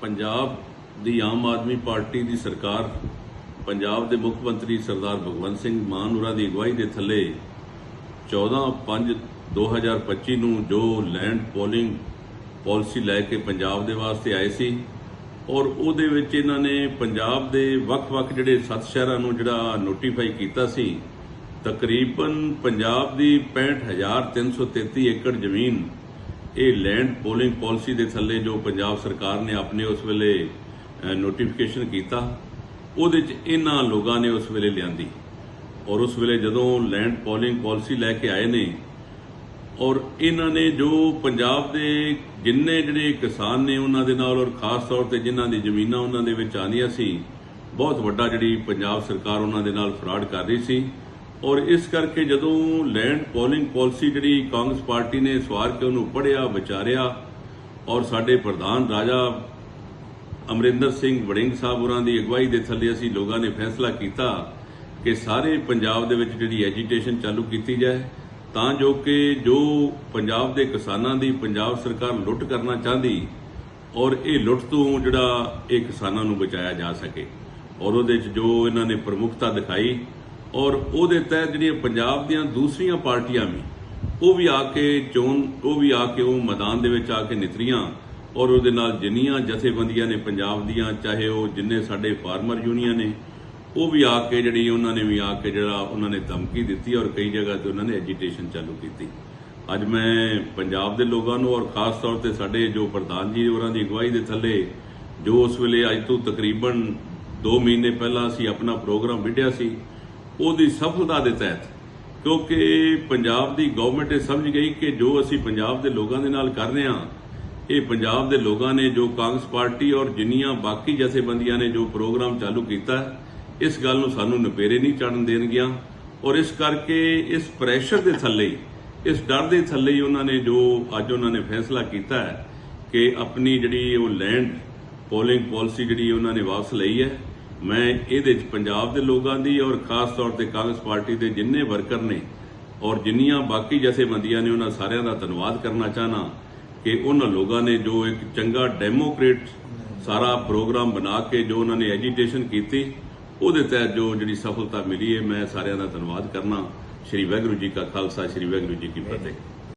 ਪੰਜਾਬ ਦੀ Aam Aadmi party ਦੀ ਸਰਕਾਰ, ਪੰਜਾਬ ਦੇ ਮੁੱਖ ਮੰਤਰੀ ਸਰਦਾਰ ਭਗਵੰਤ ਸਿੰਘ ਮਾਨ ਹੋਰਾਂ ਦੀ ਅਗਵਾਈ ਦੇ ਥੱਲੇ 14/5/2025 ਨੂੰ ਜੋ ਲੈਂਡ ਪੋਲਿੰਗ ਪਾਲਿਸੀ ਲੈ ਕੇ ਪੰਜਾਬ ਦੇ ਵਾਸਤੇ ਆਏ ਸੀ ਔਰ ਉਹਦੇ ਵਿੱਚ ਇਹਨਾਂ ਨੇ ਪੰਜਾਬ ਦੇ ਵੱਖ-ਵੱਖ ਜਿਹੜੇ ਸੱਤ ਸ਼ਹਿਰਾਂ ਨੂੰ ਜਿਹੜਾ ਨੋਟੀਫਾਈ ਕੀਤਾ ਸੀ, ਤਕਰੀਬਨ ਪੰਜਾਬ ਦੀ 65333 ਏਕੜ ਜ਼ਮੀਨ ਇਹ ਲੈਂਡ ਪੋਲਿੰਗ ਪਾਲਿਸੀ ਦੇ ਥੱਲੇ ਜੋ ਪੰਜਾਬ ਸਰਕਾਰ ਨੇ ਆਪਣੇ ਉਸ ਵੇਲੇ ਨੋਟੀਫਿਕੇਸ਼ਨ ਕੀਤਾ, ਉਹਦੇ ਚ ਇਹਨਾਂ ਲੋਕਾਂ ਨੇ ਉਸ ਵੇਲੇ ਲਿਆਂਦੀ। ਔਰ ਉਸ ਵੇਲੇ ਜਦੋਂ ਲੈਂਡ ਪੋਲਿੰਗ ਪਾਲਿਸੀ ਲੈ ਕੇ ਆਏ ਨੇ, ਔਰ ਇਹਨਾਂ ਨੇ ਜੋ ਪੰਜਾਬ ਦੇ ਜਿੰਨੇ ਜਿਹੜੇ ਕਿਸਾਨ ਨੇ ਉਹਨਾਂ ਦੇ ਨਾਲ, ਔਰ ਖਾਸ ਤੌਰ ਤੇ ਜਿਨ੍ਹਾਂ ਦੀ ਜ਼ਮੀਨਾਂ ਉਹਨਾਂ ਦੇ ਵਿੱਚ ਆਉਂਦੀਆਂ ਸੀ, ਬਹੁਤ ਵੱਡਾ ਜਿਹੜੀ ਪੰਜਾਬ ਸਰਕਾਰ ਉਹਨਾਂ ਦੇ ਨਾਲ ਫਰਾਡ ਕਰ ਰਹੀ ਸੀ ਔਰ ਇਸ ਕਰਕੇ ਜਦੋਂ ਲੈਂਡ ਪੋਲਿੰਗ ਪਾਲਿਸੀ ਜਿਹੜੀ ਕਾਂਗਰਸ ਪਾਰਟੀ ਨੇ ਸਵਾਰ ਕੇ ਉਹਨੂੰ ਪੜਿਆ ਵਿਚਾਰਿਆ ਔਰ ਸਾਡੇ ਪ੍ਰਧਾਨ ਰਾਜਾ ਅਮਰਿੰਦਰ ਸਿੰਘ ਵੜਿੰਗ ਸਾਹਿਬ ਹੋਰਾਂ ਦੀ ਅਗਵਾਈ ਦੇ ਥੱਲੇ ਅਸੀਂ ਲੋਕਾਂ ਨੇ ਫੈਸਲਾ ਕੀਤਾ ਕਿ ਸਾਰੇ ਪੰਜਾਬ ਦੇ ਵਿੱਚ ਜਿਹੜੀ ਐਜੀਟੇਸ਼ਨ ਚਾਲੂ ਕੀਤੀ ਜਾਏ ਤਾਂ ਜੋ ਕਿ ਜੋ ਪੰਜਾਬ ਦੇ ਕਿਸਾਨਾਂ ਦੀ ਪੰਜਾਬ ਸਰਕਾਰ ਲੁੱਟ ਕਰਨਾ ਚਾਹੁੰਦੀ ਔਰ ਇਹ ਲੁੱਟ ਤੋਂ ਜਿਹੜਾ ਇਹ ਕਿਸਾਨਾਂ ਨੂੰ ਬਚਾਇਆ ਜਾ ਸਕੇ ਔਰ ਉਹਦੇ 'ਚ ਜੋ ਇਹਨਾਂ ਨੇ ਪ੍ਰਮੁੱਖਤਾ ਦਿਖਾਈ ਔਰ ਉਹਦੇ ਤਹਿਤ ਜਿਹੜੀਆਂ ਪੰਜਾਬ ਦੀਆਂ ਦੂਸਰੀਆਂ ਪਾਰਟੀਆਂ ਵੀ, ਉਹ ਵੀ ਆ ਕੇ ਚੋਣ, ਉਹ ਵੀ ਆ ਕੇ ਉਹ ਮੈਦਾਨ ਦੇ ਵਿੱਚ ਆ ਕੇ ਨਿਤਰੀਆਂ ਔਰ ਉਹਦੇ ਨਾਲ ਜਿੰਨੀਆਂ ਜਥੇਬੰਦੀਆਂ ਨੇ ਪੰਜਾਬ ਦੀਆਂ, ਚਾਹੇ ਉਹ ਜਿੰਨੇ ਸਾਡੇ ਫਾਰਮਰ ਯੂਨੀਅਨ ਨੇ, ਉਹ ਵੀ ਆ ਕੇ ਜਿਹੜੀ ਉਹਨਾਂ ਨੇ ਵੀ ਆ ਕੇ ਜਿਹੜਾ ਉਹਨਾਂ ਨੇ ਧਮਕੀ ਦਿੱਤੀ ਔਰ ਕਈ ਜਗ੍ਹਾ ਤੇ ਉਹਨਾਂ ਨੇ ਐਜੀਟੇਸ਼ਨ ਚਾਲੂ ਕੀਤੀ। ਅੱਜ ਮੈਂ ਪੰਜਾਬ ਦੇ ਲੋਕਾਂ ਨੂੰ ਔਰ ਖਾਸ ਤੌਰ ਤੇ ਸਾਡੇ ਜੋ ਪ੍ਰਧਾਨ ਜੀ ਹੋਰਾਂ ਦੀ ਅਗਵਾਈ ਦੇ ਥੱਲੇ, ਜੋ ਉਸ ਵੇਲੇ ਅੱਜ ਤੋਂ ਤਕਰੀਬਨ 2 ਮਹੀਨੇ ਪਹਿਲਾਂ ਅਸੀਂ ਆਪਣਾ ਪ੍ਰੋਗਰਾਮ ਵਿੱਢਿਆ ਸੀ ਉਹਦੀ ਸਫਲਤਾ ਦੇ ਤਹਿਤ। ਕਿਉਂਕਿ ਪੰਜਾਬ ਦੀ ਗਵਰਨਮੈਂਟ ਇਹ ਸਮਝ ਗਈ ਕਿ ਜੋ ਅਸੀਂ ਪੰਜਾਬ ਦੇ ਲੋਕਾਂ ਦੇ ਨਾਲ ਕਰ ਰਹੇ ਹਾਂ, ਇਹ ਪੰਜਾਬ ਦੇ ਲੋਕਾਂ ਨੇ ਜੋ ਕਾਂਗਰਸ ਪਾਰਟੀ ਔਰ ਜਿੰਨੀਆਂ ਬਾਕੀ ਜਥੇਬੰਦੀਆਂ ਨੇ ਜੋ ਪ੍ਰੋਗਰਾਮ ਚਾਲੂ ਕੀਤਾ, ਇਸ ਗੱਲ ਨੂੰ ਸਾਨੂੰ ਨਪੇਰੇ ਨਹੀਂ ਚੜਨ ਦੇਣਗੀਆਂ। ਔਰ ਇਸ ਕਰਕੇ ਇਸ ਪ੍ਰੈਸ਼ਰ ਦੇ ਥੱਲੇ, ਇਸ ਡਰ ਦੇ ਥੱਲੇ ਹੀ ਉਹਨਾਂ ਨੇ ਜੋ ਅੱਜ ਉਹਨਾਂ ਨੇ ਫੈਸਲਾ ਕੀਤਾ ਹੈ ਕਿ ਆਪਣੀ ਜਿਹੜੀ ਉਹ ਲੈਂਡ ਪੋਲਿੰਗ ਪਾਲਿਸੀ ਜਿਹੜੀ ਉਹਨਾਂ ਨੇ ਵਾਪਸ ਲਈ ਹੈ ਮੈਂ ਇਹਦੇ ਵਿੱਚ ਪੰਜਾਬ ਦੇ ਲੋਕਾਂ ਦੀ ਔਰ ਖਾਸ ਤੌਰ ਤੇ ਕਾਂਗਰਸ ਪਾਰਟੀ ਦੇ ਜਿੰਨੇ ਵਰਕਰ ਨੇ ਔਰ ਜਿੰਨੀਆਂ ਬਾਕੀ ਜਥੇਬੰਦੀਆਂ ਨੇ ਉਹਨਾਂ ਸਾਰਿਆਂ ਦਾ ਧੰਨਵਾਦ ਕਰਨਾ ਚਾਹਨਾ ਕਿ ਉਹਨਾਂ ਲੋਕਾਂ ਨੇ ਜੋ ਇੱਕ ਚੰਗਾ ਡੈਮੋਕ੍ਰੇਟ ਸਾਰਾ ਪ੍ਰੋਗਰਾਮ ਬਣਾ ਕੇ ਜੋ ਉਹਨਾਂ ਨੇ ਐਜੀਟੇਸ਼ਨ ਕੀਤੀ, ਉਹਦੇ ਤਹਿਤ ਜੋ ਜਿਹੜੀ ਸਫਲਤਾ ਮਿਲੀ ਹੈ, ਮੈਂ ਸਾਰਿਆਂ ਦਾ ਧੰਨਵਾਦ ਕਰਨਾ। ਸ਼੍ਰੀ ਵੈਗੁਰੂ ਜੀ ਕਾ ਖਾਲਸਾ, ਸ਼੍ਰੀ ਵਾਹਿਗੁਰੂ ਜੀ ਕੀ ਫਤਿਹ।